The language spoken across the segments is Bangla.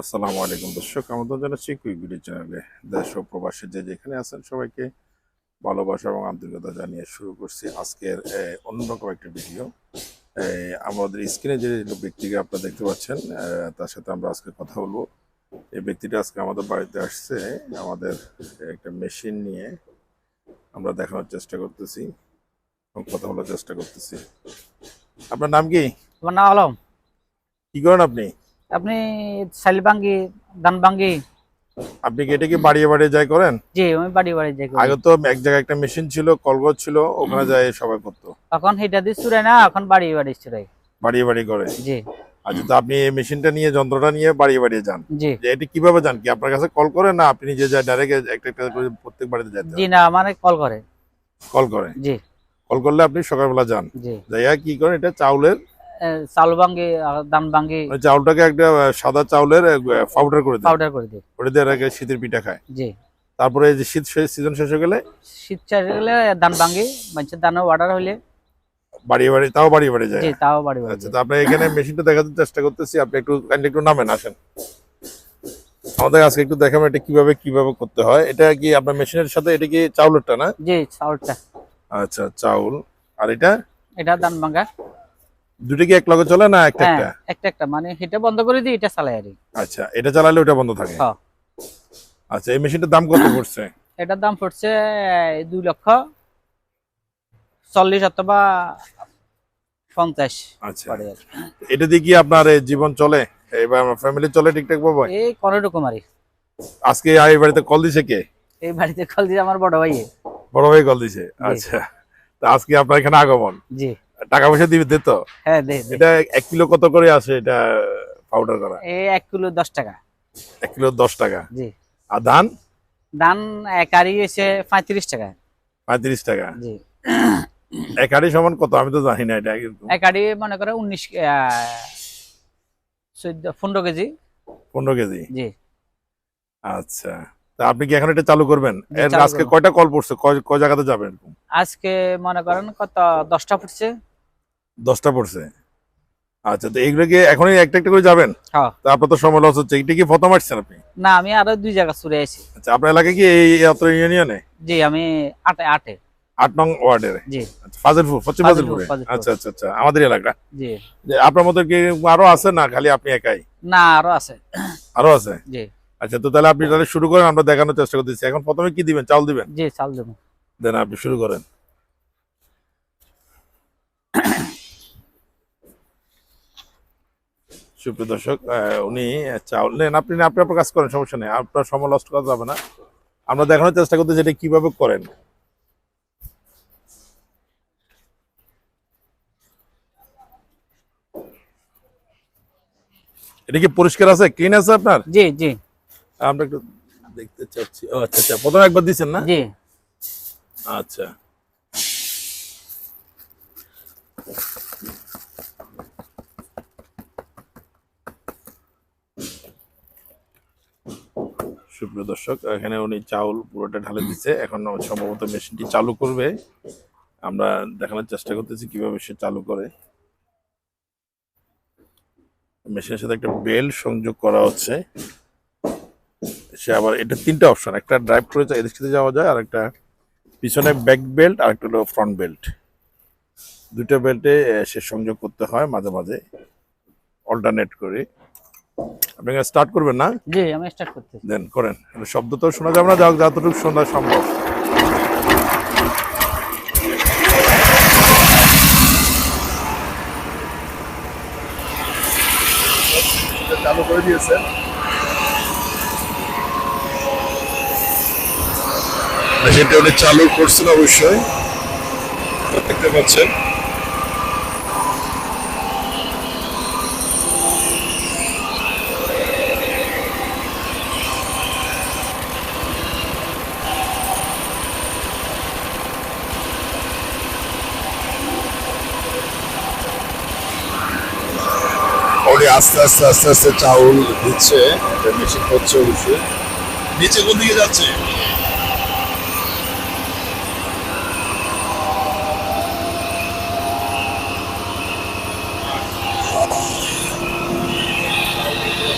আসসালামু আলাইকুম। দর্শক আমাদের জানাচ্ছি কুইক ভিডিও চ্যানেলে। দেশ ও প্রবাসী যে যেখানে আছেন সবাইকে ভালোবাসা এবং আন্তরিকতা জানিয়ে শুরু করছি আজকের অন্যরকম একটা ভিডিও। আমাদের স্ক্রিনে যে ব্যক্তিকে আপনারা দেখতে পাচ্ছেন তার সাথে আমরা আজকে কথা বলব। এই ব্যক্তিটা আজকে আমাদের বাড়িতে আসছে। আমাদের একটা মেশিন নিয়ে আমরা দেখানোর চেষ্টা করতেছি এবং কথা বলার চেষ্টা করতেছি। আপনার নাম কি? আমার নাম আলম। কি করেন আপনি? আপনি সাইলবাঙ্গি দানবাঙ্গি। আপনি কি এটা কি বাড়িয়ে বাড়িয়ে যাই করেন? জি আমি বাড়ি বাড়ি যাই করি। আগে তো এক জায়গায় একটা মেশিন ছিল কলগজ ছিল ওখানে যায় সবাই করতো। এখন হিটা দিয়ে চুরাই না এখন বাড়ি বাড়ি চুরাই বাড়িয়ে বাড়িয়ে করে? জি। আচ্ছা তো আপনি এই মেশিনটা নিয়ে যন্ত্রটা নিয়ে বাড়িয়ে বাড়িয়ে যান জি। যে এটি কীভাবে যান কি? আপনার কাছে কল করে না আপনি নিজে যায় ডাইরেক্ট একটা একটা করে প্রত্যেক বাড়িতে যেতে জি না আমার কল করে। কল করে? জি। কল করলে আপনি সকালবেলা যান। জি। যাইয়া কি করেন এটা চাউলের চালবাঙ্গি দানবাঙ্গি মানে চাউলটাকে একটা সাদা চাউলের পাউডার করে দেয়। পাউডার করে দিই করে দিয়ে এরাকে শীতের পিঠা খায়। জি। তারপরে এই যে শীত সিজন শেষ হয়ে গেলে শীত চাষ গেলে দানবাঙ্গি মানুষের দানও অর্ডার হইলে বাড়িয়ে বাড়ি তাও বাড়িয়ে বাড়ি যায়। জি তাও বাড়ি বাড়ি আচ্ছা তো আপনি এখানে মেশিনটা দেখাতে চেষ্টা করতেছি আপনি একটু কাইন্ডলি একটু নামেন আসেন। আমাদের আজকে একটু দেখাবেন এটা কীভাবে কীভাবে করতে হয়। এটা কি আপনার মেশিনের সাথে এটা কি চাউলেরটা না? জি চাউলটা। আচ্ছা চাউল। আর এটা? এটা দানবাঙ্গা দুটো কি এক লগে চলে না একটা হ্যাঁ একটা? একটা একটা। মানে এটা বন্ধ করে দিই এটা চালাই আর। আচ্ছা এটা চালালে ওটা বন্ধ থাকে? হ্যাঁ। আচ্ছা এই মেশিনটার দাম কত পড়ছে? এটার দাম পড়ছে দুই লক্ষ চল্লিশ অথবা পঞ্চাশ আচ্ছা। আর। এটা দিয়ে কি আপনার জীবন চলে? এবার আমার ফ্যামিলি চলে ঠিকঠাক ভাবে? এই কোনো কুমারী আজকে এই বাড়িতে কল দিছে কে? এই বাড়িতে কল দিয়ে আমার বড় ভাই বড় ভাই কল দিছে। আচ্ছা তা আজকে আপনার এখানে আগমন? জি। টাকা পয়সা দিবে দিত হ্যাঁ দে দে। এটা এক কিলো কত করে আসে এটা পাউডার করা? এক কিলো দশ টাকা। এক কিলো দশ টাকা। জি। আর ধান? ধান একারি হয়েছে পঁয়ত্রিশ টাকা। পঁয়ত্রিশ টাকা। জি। এক আড়ি সমান কত? আমি তো জানি না এটা একারি মনে করে উনিশ চোদ্দ পনেরো কেজি। পনেরো কেজি? জি। আচ্ছা। তা আপনি কি এখন এটা চালু করবেন? আজকে কয়টা কল পড়ছে? কয় জায়গাতে যাবেন আজকে মনে করেন কত দশটা ফুটছে দশটা পড়ছে। আচ্ছা তো এইগুলো কি এখনই একটা একটা করে যাবেন? হ্যাঁ। তা আপনার তো সময় লস হচ্ছে। এটা কি প্রথম আসছেন আপনি? না আমি আরও দুই জায়গা চুরে আছি আচ্ছা আপনার এলাকায় কি এই অত্র ইউনিয়নে জি আমি আটে আটে। আট নং ওয়ার্ডের? জি। আচ্ছা, ফাজিলপুর পশ্চিম ফাজিলপুর, আচ্ছা আচ্ছা আচ্ছা আমাদের এলাকা। জি। আপনার মতো কি আরও আছে না খালি আপনি একাই? না আরও আছে। আরও আছে? জি। আচ্ছা তো তাহলে আপনি তাহলে শুরু করেন আমরা দেখানোর চেষ্টা করতেছি। এখন প্রথমে কি দিবেন? চাল দিবেন? জি চাল দেবো। দেন আপনি শুরু করেন। সুপ্রিয় দর্শক উনি চাউল নেন আপনি আপনি আপনার কাজ করেন সমস্যা নেই। আপনার সময় নষ্ট করা যাবে না। আমরা দেখানোর চেষ্টা করতে এটা কীভাবে করেন। এটা কি পরিষ্কার আছে? ক্লিন আছে আপনার? জি জি। আমরা একটু দেখতে চাচ্ছি। ও আচ্ছা আচ্ছা। প্রথমে একবার দিচ্ছেন না? জি। আচ্ছা। সুপ্রিয় দর্শক, এখানে উনি চাউল পুরোটা ঢালে দিচ্ছে। এখন সম্ভবত মেশিনটি চালু করবে। আমরা দেখানোর চেষ্টা করতেছি কীভাবে সে চালু করে। মেশিনের সাথে একটা বেল্ট সংযোগ করা হচ্ছে। সে আবার এটা তিনটা অপশন, একটা ড্রাইভ করে এদিক সাথে যাওয়া যায় আর একটা পিছনে ব্যাক বেল্ট আর একটা হলো ফ্রন্ট বেল্ট। দুটো বেল্টে সে সংযোগ করতে হয় মাঝে মাঝে অল্টারনেট করে। আপনি স্টার্ট করবেন না? জি আমি স্টার্ট করতেছি। দেন করেন। শব্দ তো শোনা যাবে না যতটুকু শোনা সম্ভব। চালু করে দিয়েছেন মেশিনটা উনি চালু করছেন অবশ্যই। দেখতে পাচ্ছেন। উনি আস্তে আস্তে আস্তে আস্তে চাউল দিচ্ছে মেশিন করছে অবশ্যই। নিচে কোন দিকে যাচ্ছে?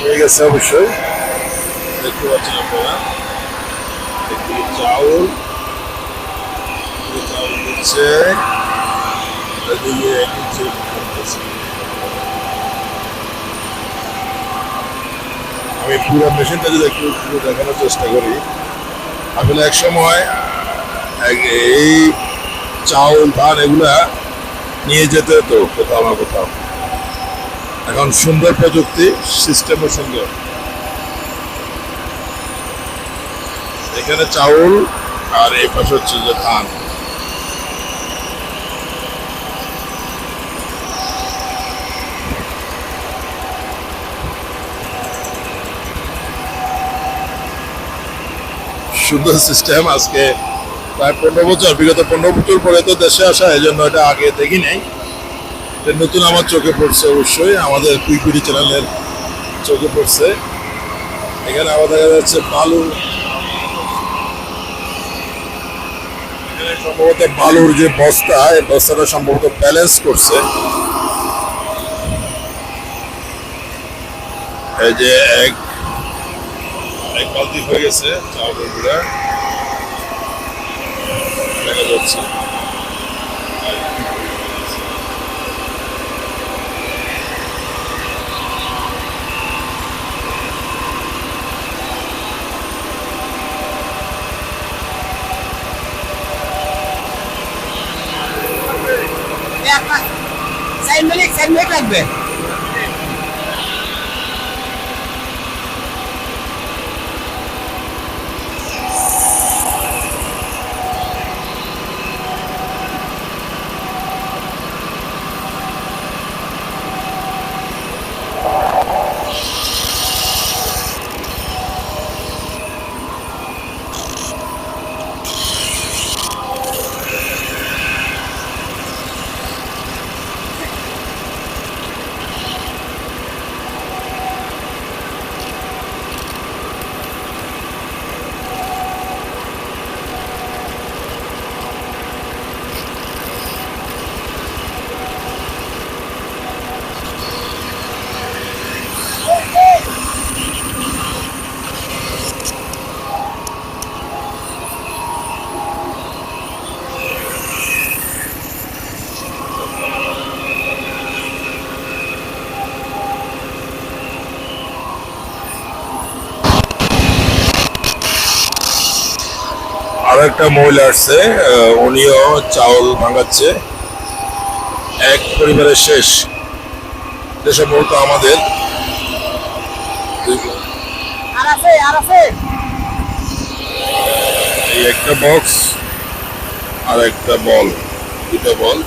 হয়ে গেছে অবশ্যই। দেখতে পাচ্ছেন আপনারা। এগুলো চাউল। চাউল দিচ্ছে। এদিকে নিচে করতেছে। আমি পুরো মেশিনটা যদি একটু দেখানোর চেষ্টা করি। আসলে এক সময় এই চাউল, ধান এগুলা নিয়ে যেতে হতো কোথাও না কোথাও। এখন সুন্দর প্রযুক্তি সিস্টেমও সুন্দর। এখানে চাউল আর এই পাশে হচ্ছে যে ধান। সুন্দর সিস্টেম আজকে প্রায় পনেরো বছর, বিগত পনেরো বছর পরে তো দেশে আসা এই জন্য এটা আগে দেখি নাই। এটা নতুন আমার চোখে পড়ছে অবশ্যই, আমাদের কুইকুড়ি চ্যানেলের চোখে পড়ছে। এখানে আবার দেখা যাচ্ছে বালু। সম্ভবত বালুর যে বস্তা, এই বস্তাটা সম্ভবত ব্যালেন্স করছে। এই যে এক এক বালতি হয়ে গেছে চাউলের গুঁড়া দেখা যাচ্ছে। সাইড মিনিট লাগবে। একটা মহিলা আসছে উনিও চাউল ভাঙাচ্ছে। এক পরিবারের শেষ। যে সম্ভবত আমাদের। এই একটা বক্স আর একটা বল দুটো বল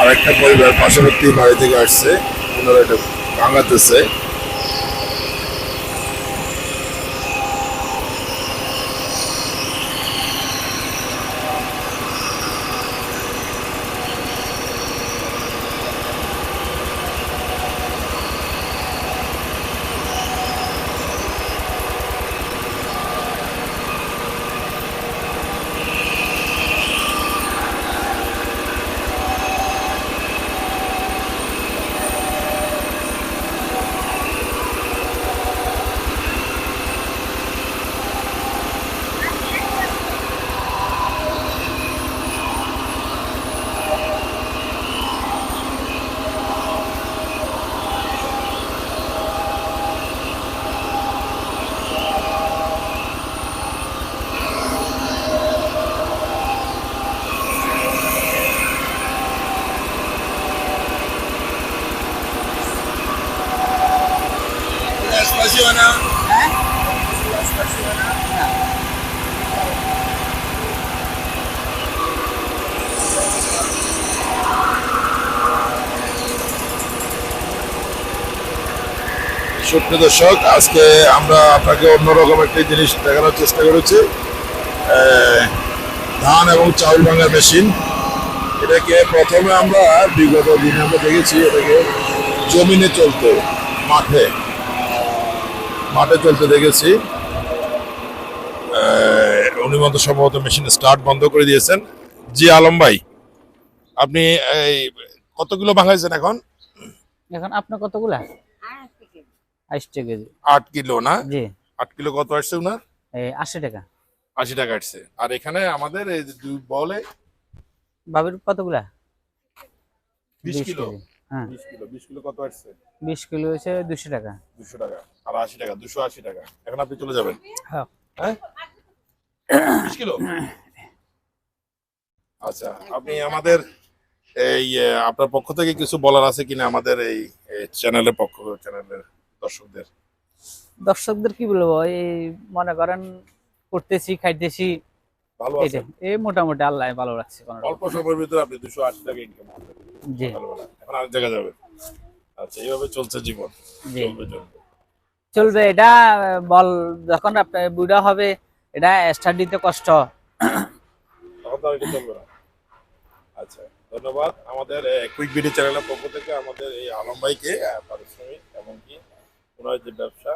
আর একটা পরিবার পার্শ্ববর্তী বাড়ি থেকে আসছে ওনারা এটা ভাঙাতেছে। সুপ্রিয় দর্শক, আজকে আমরা আপনাকে অন্যরকম একটি জিনিস দেখানোর চেষ্টা করেছি। ধান এবং চাউল ভাঙার মেশিন। এটাকে প্রথমে আমরা বিগত দিনে আমরা দেখেছি, এটাকে জমিনে চলতে, মাঠে। মাঠে চলতে দেখেছি। উনি মতো সম্ভবত মেশিন স্টার্ট বন্ধ করে দিয়েছেন। জি আলম ভাই আপনি এই কত কিলো ভাঙাইছেন এখন? এখন আপনার কতগুলা? আশি কেজি। আট কিলো না? জি। আট কিলো কত আসছে এই আশি টাকা। আশি টাকা আসছে। আর এখানে আমাদের এই দুই বলে বাবির কতগুলা? বিশ কিলো। হ্যাঁ। বিশ কিলো বিশ কিলো কত আসছে? বিশ কিলো হচ্ছে দুশো টাকা। দুশো টাকা। আর আশি টাকা দুশো আশি টাকা। এখন আপনি চলে যাবেন। হ্যাঁ। হ্যাঁ? বিশ কিলো? আচ্ছা আপনি আমাদের এই আপনার পক্ষ থেকে কিছু বলার আছে কিনা আমাদের এই চ্যানেলের পক্ষ চ্যানেলের দর্শকদের? দর্শকদের কি বলব এই মনে করেন করতেছি খাইতেছি। ভালো আছে এই মোটামুটি আল্লাহ ভালো রাখছে অল্প সময়ের ভিতরে আপনি দুশো আশি টাকা ইনকাম করবেন। জি। এখন আরেক জায়গায় যাবেন। আচ্ছা এইভাবে চলছে জীবন। চলবে চলবে। চলবে, এটা, বল, যখন আপনার বুড়া হবে, এটা স্টার্ট দিতে কষ্ট। আচ্ছা ধন্যবাদ। আমাদের কুইক ভিডিও চ্যানেলের পক্ষ থেকে আমাদের এই আলম ভাইকে পারিশ্রমিক এমনকি ওনার যে ব্যবসা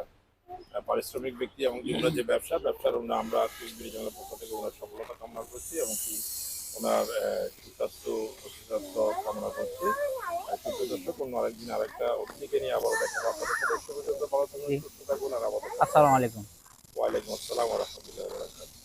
পারিশ্রমিক ব্যক্তি এমনকি ওনার যে ব্যবসা, ব্যবসার আমরা কুইক ভিডিও চ্যানেলের পক্ষ থেকে ওনার সফলতা কামনা করছি এমনকি ওনার সুস্বাস্থ্য সুস্বাস্থ্য কামনা করছি। আর কোনো আরেকদিন আরেকটা অতিথিকে নিয়ে আবার দেখা আপনাদের সাথে সুস্থ ভালো থাকুন সুস্থ থাকুন আর আমাদের আসসালামু আলাইকুম। ওয়ালাইকুম আসসালাম রহমতুল্লাহ